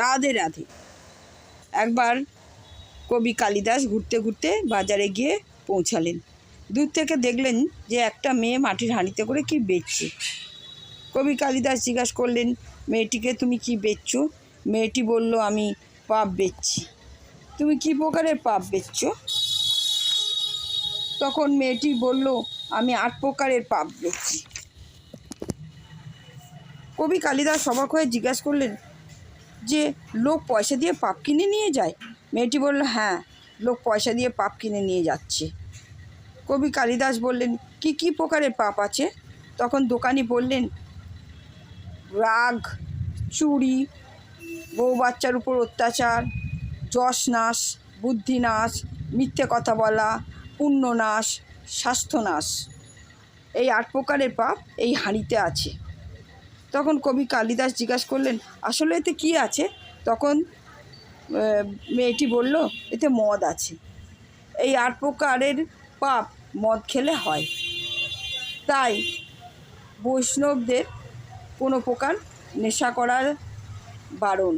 রাধে রাধে। একবার কবি কালিদাস ঘুরতে ঘুরতে বাজারে গিয়ে পৌঁছালেন। দূর থেকে দেখলেন যে একটা মেয়ে মাটির হাঁড়িতে করে কি বেচছে। কবি কালিদাস জিজ্ঞাসা করলেন, মেয়েটিকে তুমি কি বেচছো? মেয়েটি বলল, আমি পাপ বেচছি। তুমি কি প্রকারের পাপ বেচছো? তখন মেয়েটি বলল, আমি আট প্রকারের পাপ বেচছি। কবি কালিদাস সবাক হয়ে জিজ্ঞাসা করলেন যে লোক পয়সা দিয়ে পাপ কিনে নিয়ে যায়? মেয়েটি বলল হ্যাঁ লোক পয়সা দিয়ে পাপ কিনে নিয়ে যাচ্ছে। কবি কালিদাস বললেন, কি কি প্রকারের পাপ আছে? তখন দোকানি বললেন, রাগ, চুরি, বউ বাচ্চার উপর অত্যাচার যশ নাশ বুদ্ধি নাশ মিথ্যে কথা বলা পুণ্য নাশ স্বাস্থ্য নাশ এই আট প্রকারের পাপ এই হাঁড়িতে আছে। তখন কবি কালিদাস জিজ্ঞাসা করলেন, আসলে এতে কি আছে? তখন মেয়েটি বলল, এতে মদ আছে। এই আট প্রকারের পাপ মদ খেলে হয়। তাই বৈষ্ণবদের কোনো প্রকার নেশা করার বারণ